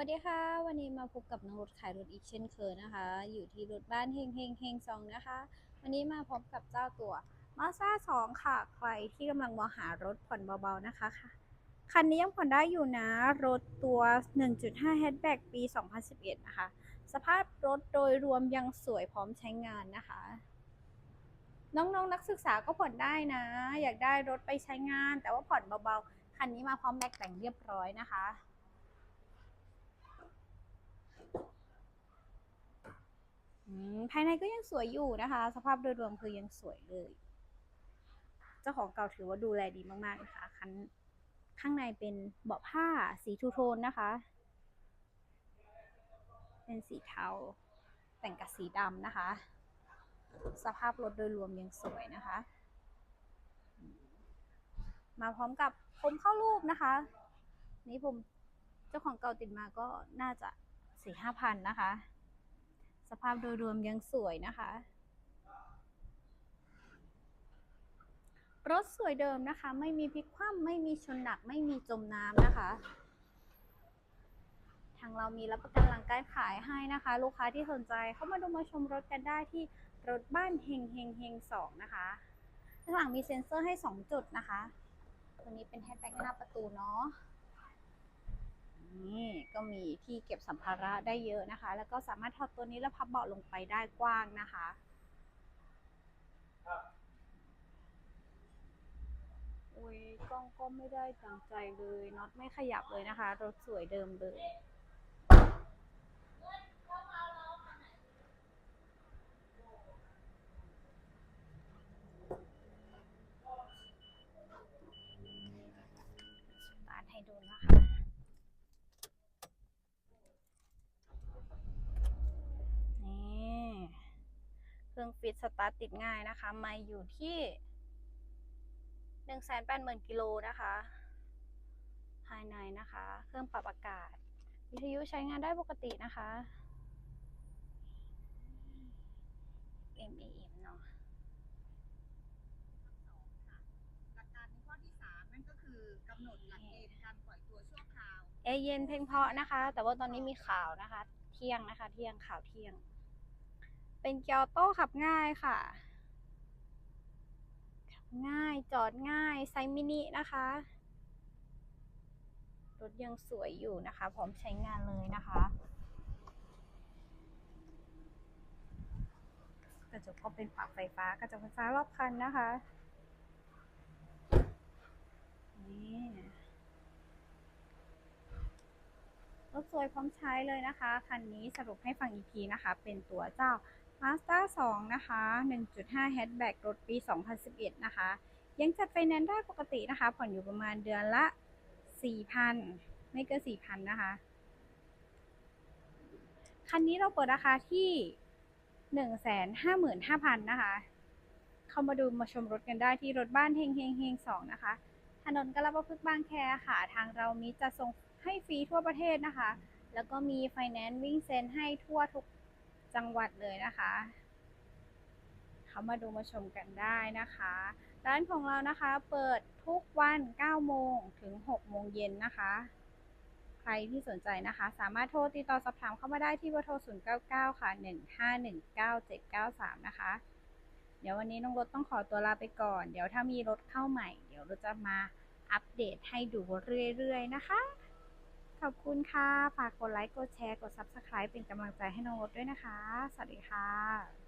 วัสดีค่ะ วันนี้มาพบกับนรถขายรถอีกเช่นเคยนะคะ อยู่ที่รถบ้านเฮงเฮงเฮงซองนะคะ วันนี้มาพบกับเจ้าตัวมาซ่าสองค่ะ ใครที่กำลังมองหารถผ่อนเบาๆนะคะค่ะคันนี้ยังผ่อนได้อยู่นะ รถตัว 1.5 hatchback ปี 2011 นะคะ สภาพรถโดยรวมยังสวยพร้อมใช้งานนะคะ น้องๆนนักศึกษาก็ผ่อนได้นะ อยากได้รถไปใช้งาน แต่ว่าผ่อนเบาๆ คันนี้มาพร้อมแม็กแต่งเรียบร้อยนะคะ อืม ภายในก็ยังสวยอยู่นะคะ สภาพโดยรวมคือยังสวยเลย เจ้าของเก่าถือว่าดูแลดีมากๆนะคะคันข้างในเป็นเบาะผ้าสีทูโทนนะคะ เป็นสีเทา แต่งกับสีดำนะคะ สภาพรถโดยรวมยังสวยนะคะ มาพร้อมกับผมเข้ารูปนะคะ นี่ผมเจ้าของเก่าติดมาก็น่าจะสี่ห้าพันนะคะ สภาพโดยรวมยังสวยนะคะ รถสวยเดิมนะคะ ไม่มีพลิกคว่ำไม่มีชนหนัก ไม่มีจมน้ำนะคะ ทางเรามีรับประกันหลังการขายให้นะคะ ลูกค้าที่สนใจเข้ามาดูมาชมรถกันได้ที่รถบ้านเฮงเฮงเฮงสองนะคะข้างหลังมีเซ็นเซอร์ให้ 2 จุดนะคะ ตัวนี้เป็นแฮชแบ็กหน้าประตูเนาะ นี่ก็มีที่เก็บสัมภาระได้เยอะนะคะ แล้วก็สามารถถอดตัวนี้แล้วพับเบาะลงไปได้กว้างนะคะโอ้ยกล้องก็ไม่ได้จังใจเลยน็อตไม่ขยับเลยนะคะ รถสวยเดิมเลยสตาร์ทให้ดูนะคะ นี่เค รื่องฟิตสตาร์ทติดง่ายนะคะไม่อยู่ที่หนึ่งแสนแปดหมื่นกิโลนะคะ ภายในนะคะ เครื่องปรับอากาศ วิทยุใช้งานได้ปกตินะคะ MAM เนาะหลักการในข้อที่3นั่นก็คือกำหนดหลักเกณฑ์การปล่อยตัวชั่วคราว เอเย็นเพลงเพราะนะคะ แต่ว่าตอนนี้มีข่าวนะคะ เที่ยงนะคะ เที่ยงข่าวเที่ยง เป็นเกียวโต้ขับง่ายค่ะ ขับง่ายจอดง่ายไซมินินะคะ รถยังสวยอยู่นะคะ พร้อมใช้งานเลยนะคะ กระจกก็เป็นปรับไฟฟ้ากระจกไฟฟ้ารอบคันนะคะนี่รถสวยพร้อมใช้เลยนะคะ คันนี้สรุปให้ฟังอีกทีนะคะ เป็นตัวเจ้า Mazda 2 นะคะ 1.5 hatchback รถปี 2011 นะคะ ยังจัดไฟแนนซ์ได้ปกตินะคะ ผ่อนอยู่ประมาณเดือนละ 4,000 ไม่เกิน 4,000 นะคะ คันนี้เราเปิดราคาที่ 155,000 นะคะ เข้ามาดูมาชมรถกันได้ที่รถบ้านเฮงเฮงเฮง2นะคะ ถนนกระบะพึกษ์บางแคค่ะ ทางเรามีจะส่งให้ฟรีทั่วประเทศนะคะ แล้วก็มีไฟแนนซ์วิ่งเซ็นให้ทั่วทุก จังหวัดเลยนะคะเขามาดูมาชมกันได้นะคะ ร้านของเรานะคะเปิดทุกวัน9โมงถึง6โมงเย็นนะคะ ใครที่สนใจนะคะ สามารถโทรติดต่อสอบถามเข้ามาได้ที่เบอร์โทร 099 ค่ะ 1519793 นะคะ เดี๋ยววันนี้น้องรถต้องขอตัวลาไปก่อน เดี๋ยวถ้ามีรถเข้าใหม่ เดี๋ยวเราจะมาอัปเดตให้ดูเรื่อยๆนะคะ ขอบคุณค่ะ ฝากกดไลค์ กดแชร์ กด Subscribe เป็นกำลังใจให้น้องรถด้วยนะคะ สวัสดีค่ะ